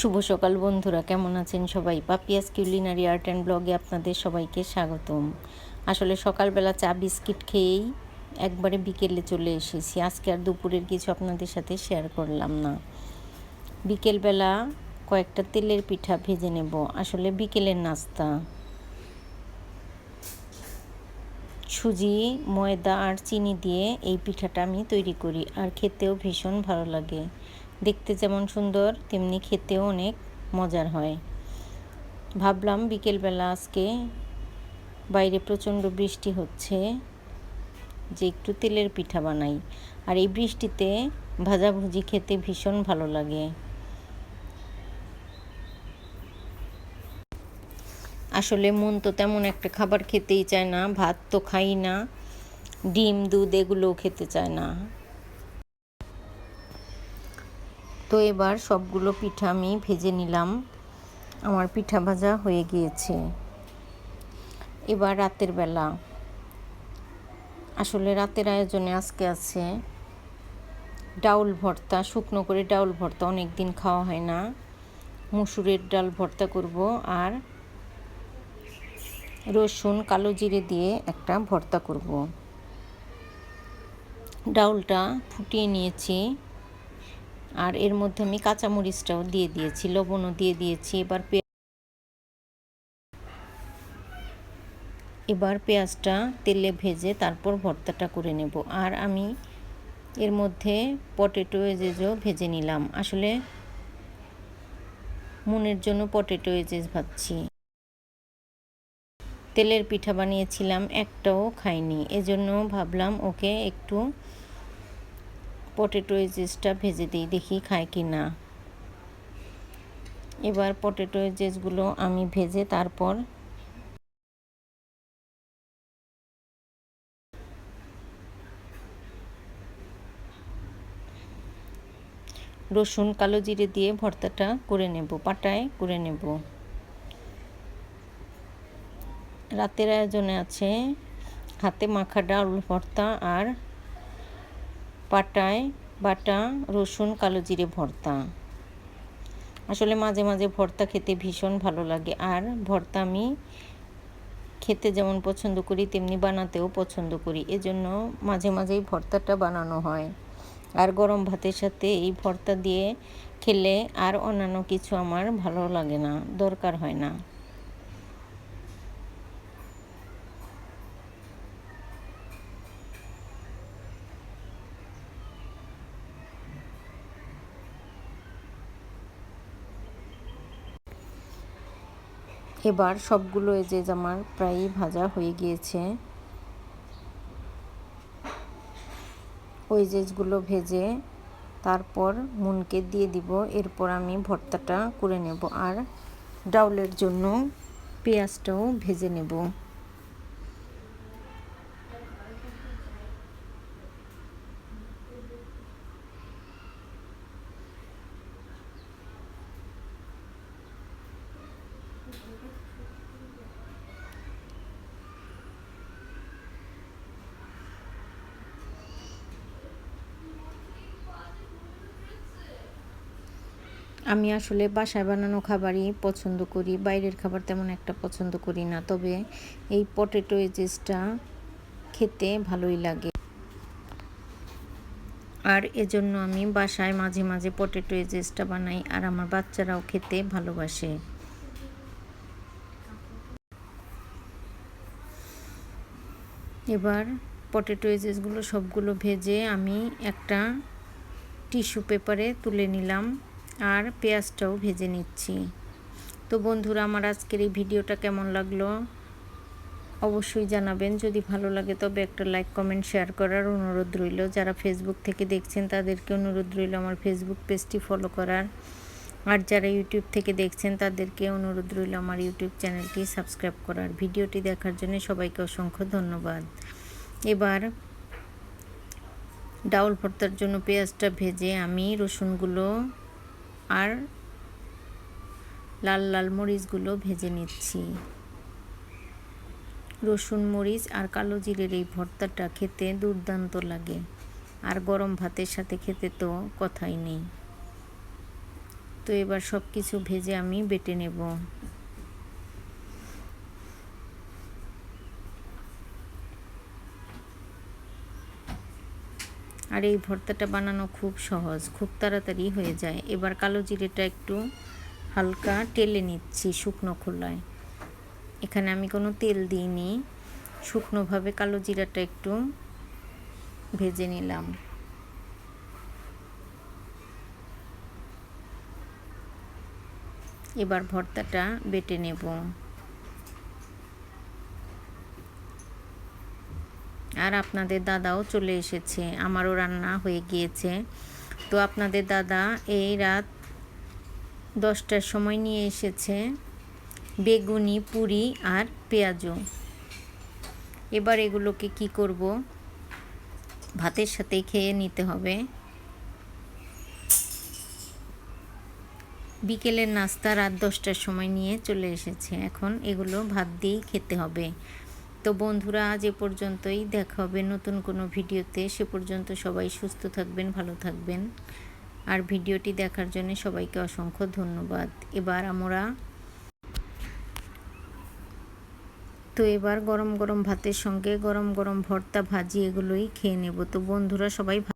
শুভ সকাল বন্ধুরা, কেমন আছেন সবাই? পাপিয়াস কিউলিনারি আর্ট অ্যান্ড ব্লগে আপনাদের সবাইকে স্বাগতম। আসলে সকালবেলা চা বিস্কিট খেয়েই একবারে বিকেলে চলে এসেছি। আজকে আর দুপুরের কিছু আপনাদের সাথে শেয়ার করলাম না। বিকেলবেলা কয়েকটা তেলের পিঠা ভেজে নেব। আসলে বিকেলের নাস্তা। সুজি, ময়দা আর চিনি দিয়ে এই পিঠাটা আমি তৈরি করি। আর খেতেও ভীষণ ভালো লাগে। দেখতে যেমন সুন্দর, তেমনি খেতেও অনেক মজার হয়। ভাবলাম বিকেলবেলা আজকে বাইরে প্রচণ্ড বৃষ্টি হচ্ছে, যে একটু তেলের পিঠা বানাই। আর এই বৃষ্টিতে ভাজাভুজি খেতে ভীষণ ভালো লাগে। আসলে মন তো তেমন একটা খাবার খেতেই চায় না, ভাত তো খাই না, ডিম, দুধ এগুলোও খেতে চায় না। তো এবার সবগুলো পিঠা আমি ভেজে নিলাম। আমার পিঠা ভাজা হয়ে গিয়েছে। এবার রাতের বেলা। আসলে রাতের আয়োজনে আজকে আছে ডাউল ভর্তা, শুকনো করে ডাউল ভর্তা অনেক দিন খাওয়া হয় না। মুসুরের ডাল ভর্তা করব আর রসুন, কালো জিরে দিয়ে একটা ভর্তা করব। ডাউলটা ফুটিয়ে নিয়েছি। আর এর মধ্যে আমি কাঁচামরিচটাও দিয়ে দিয়েছি, লবণও দিয়ে দিয়েছি, এবার এবার পেঁয়াজটা তেলে ভেজে তারপর ভর্তাটা করে নেব। আর আমি এর মধ্যে পটেটো এজেজও ভেজে নিলাম। আসলে মনের জন্য পটেটো এজেজ ভাবছি তেলের পিঠা বানিয়েছিলাম, একটাও খাইনি। এজন্য ভাবলাম ওকে একটু পটেটো এজেসটা ভেজে দিই, দেখি খায় কি না। এবার পটেটো এজেসগুলো আমি ভেজে তারপর রসুন, কালো জিরে দিয়ে ভর্তাটা করে নেব, পাটায় করে নেব। রাতের আয়োজনে আছে হাতে মাখা ডাল ভর্তা আর পাটায় বাটা, রসুন, কালো জিরে, ভর্তা। আসলে মাঝে মাঝে ভর্তা খেতে ভীষণ ভালো লাগে। আর ভর্তা আমি খেতে যেমন পছন্দ করি, তেমনি বানাতেও পছন্দ করি। এজন্য মাঝে মাঝেই ভর্তাটা বানানো হয়। আর গরম ভাতের সাথে এই ভর্তা দিয়ে খেলে আর অন্যান্য কিছু আমার ভালো লাগে না, দরকার হয় না। এবার সবগুলো এজেজ আমার প্রায় ভাজা হয়ে গিয়েছে। ওই জেজগুলো ভেজে তারপর মুনকে দিয়ে দিব। এরপর আমি ভর্তাটা করে নেব আর ডাউলের জন্য পেঁয়াজটাও ভেজে নেব। আমি আসলে বাসায় বানানো খাবারই পছন্দ করি, বাইরের খাবার তেমন একটা পছন্দ করি না, তবে এই পটেটো এজেসটা খেতে ভালোই লাগে। আর এজন্য আমি বাসায় মাঝে মাঝে পটেটো এজেসটা বানাই, আর আমার বাচ্চারাও খেতে ভালোবাসে। এবার পটেটো এজেসগুলো সবগুলো ভেজে আমি একটা টিস্যু পেপারে তুলে নিলাম। আর পেঁয়াজটাও ভেজে নিচ্ছি। তো বন্ধুরা, আমার আজকের এই ভিডিওটা কেমন লাগল? অবশ্যই জানাবেন। যদি ভালো লাগে, তবে একটা লাইক, কমেন্ট, শেয়ার করার অনুরোধ রইল। যারা ফেসবুক থেকে দেখছেন, তাদেরকে অনুরোধ রইল আমার ফেসবুক পেজটি ফলো করার। আর যারা ইউটিউব থেকে দেখছেন, তাদেরকে অনুরোধ রইল আমার ইউটিউব চ্যানেলটি সাবস্ক্রাইব করার। ভিডিওটি দেখার জন্য সবাইকে অসংখ্য ধন্যবাদ। এবার ডাউল ভর্তার জন্য পেঁয়াজটা ভেজে আমি রসুনগুলো আর লাল লাল মরিচগুলো ভেজে নিচ্ছি। রসুন মরিচ আর কালো জিরের এই ভর্তাটা খেতে দুর্দান্ত লাগে। আর গরম ভাতের সাথে খেতে তো কথাই নেই। তো এবার সব কিছু ভেজে আমি বেটে নেব। আর এই ভর্তাটা বানানো খুব সহজ, খুব তাড়াতাড়ি হয়ে যায়। এবার কালো জিরেটা একটু হালকা টেলে নিচ্ছি শুকনো খোলায়। এখানে আমি কোনো তেল দিইনি, শুকনোভাবে কালো জিরাটা একটু ভেজে নিলাম। এবার ভর্তাটা বেটে নেব। আর আপনাদের দাদাও চলে এসেছে, আমারও রান্না হয়ে গিয়েছে। তো আপনাদের দাদা এই রাত দশটার সময় নিয়ে এসেছে বেগুনি, পুরি আর পেঁয়াজও। এবার এগুলোকে কি করব? ভাতের সাথে খেয়ে নিতে হবে। বিকেলের নাস্তা রাত দশটার সময় নিয়ে চলে এসেছে। এখন এগুলো ভাত দিয়েই খেতে হবে। তো বন্ধুরা, আজ এ পর্যন্তই। দেখা হবে নতুন কোনো ভিডিওতে। সে পর্যন্ত সবাই সুস্থ থাকবেন, ভালো থাকবেন। আর ভিডিওটি দেখার জন্য সবাইকে অসংখ্য ধন্যবাদ। এবার আমরা তো এবার গরম গরম ভাতের সঙ্গে গরম গরম ভর্তা ভাজি এগুলোই খেয়ে নেব। তো বন্ধুরা, সবাই